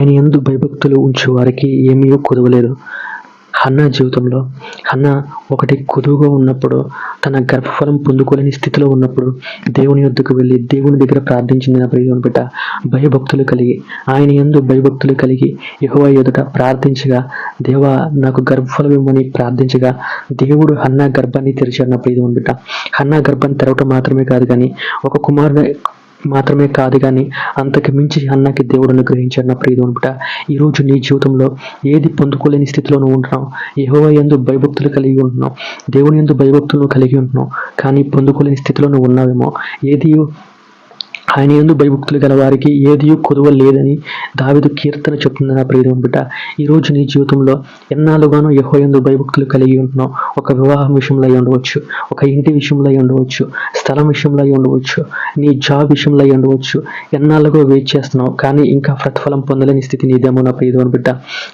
ఆయన ఎందు భయభక్తులు ఉంచే వారికి ఏమీ కుదవలేదు. హన్నా జీవితంలో హన్నా ఒకటి కుదువుగా ఉన్నప్పుడు తన గర్భఫలం పొందుకోలేని స్థితిలో ఉన్నప్పుడు దేవుని యొద్దకు వెళ్ళి దేవుని దగ్గర ప్రార్థించింది నా ప్రియమైన బిడ్డ భయభక్తులు కలిగి ఆయన ఎందు భయభక్తులు కలిగి యెహోవా ఎదుట ప్రార్థించగా దేవా నాకు గర్భఫలం ఇవ్వమని ప్రార్థించగా దేవుడు హన్నా గర్భాన్ని తెరిచాడు నా ప్రియమైన బిడ్డ. హన్నా గర్భాన్ని తెరవటం మాత్రమే కాదు కానీ ఒక కుమారుని మాత్రమే కాదు కానీ అంతకు మించి అన్నకి దేవుడు అనుగ్రహించాడు నా ప్రియదేవుని బిడ్డ ఈరోజు నీ జీవితంలో ఏది పొందుకోలేని స్థితిలో నువ్వు ఉంటున్నావు. యెహోవా ఎందు భయభక్తులు కలిగి ఉంటున్నావు. దేవుని ఎందు భయభక్తులు కలిగి ఉంటున్నావు. కానీ పొందుకోలేని స్థితిలో నువ్వు ఉన్నావేమో. ఏది ఆయన ఎందు భయభక్తులు గల వారికి ఏది కొదువ లేదని దావిదు కీర్తన చెప్తుంది నా ప్రియదేవుని బిడ్డ. ఈరోజు నీ జీవితంలో ఎన్నాళ్ళుగానో ఎహో ఎందు భయభక్తులు కలిగి ఉంటున్నావు. ఒక వివాహం విషయంలో ఉండవచ్చు ఒక ఇంటి విషయంలో ఉండవచ్చు స్థలం విషయంలో ఉండవచ్చు నీ జాబ్ విషయంలో ఉండవచ్చు. ఎన్నాళ్ళుగా వెయిట్ చేస్తున్నావు కానీ ఇంకా ప్రతిఫలం పొందలేని స్థితి నీదేమో నా ప్రియదేవుని బిడ్డ.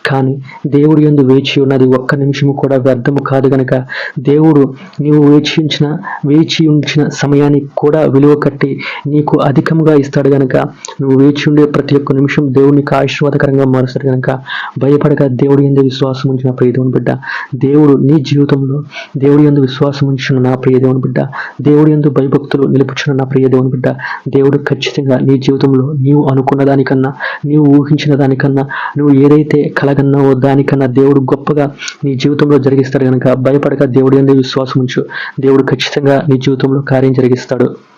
కానీ దేవుడు ఎందు వేచి ఉన్నది ఒక్క నిమిషము కూడా వ్యర్థము కాదు గనక దేవుడు నీవు వేచి ఉంచిన వేచి ఉంచిన సమయానికి కూడా విలువ కట్టి నీకు అధికంగా ఇస్తాడు గనక. నువ్వు వేచి ఉండే ప్రతి ఒక్క నిమిషం దేవునికి ఆశీర్వాదకరంగా మారుస్తాడు గనక. భయపడక దేవుడి ఎందు విశ్వాసం ఉంచిన ప్రియదేవుని బిడ్డ. దేవుడు నీ జీవితంలో దేవుడి ఎందు విశ్వాసం ఉంచిన నా ప్రియదేవుని బిడ్డ. దేవుడి ఎందు భయభక్తులు నిలుపుచున్న నా ప్రియదేవుని బిడ్డ. దేవుడు ఖచ్చితంగా నీ జీవితంలో నీవు అనుకున్న దానికన్నా నీవు ఊహించిన దానికన్నా నువ్వు ఏదైతే కలగన్నావో దానికన్నా దేవుడు గొప్పగా నీ జీవితంలో జరిగిస్తాడు గనక. భయపడక దేవుడి ఎందు విశ్వాసం ఉంచు. దేవుడు ఖచ్చితంగా నీ జీవితంలో కార్యం జరిగిస్తాడు.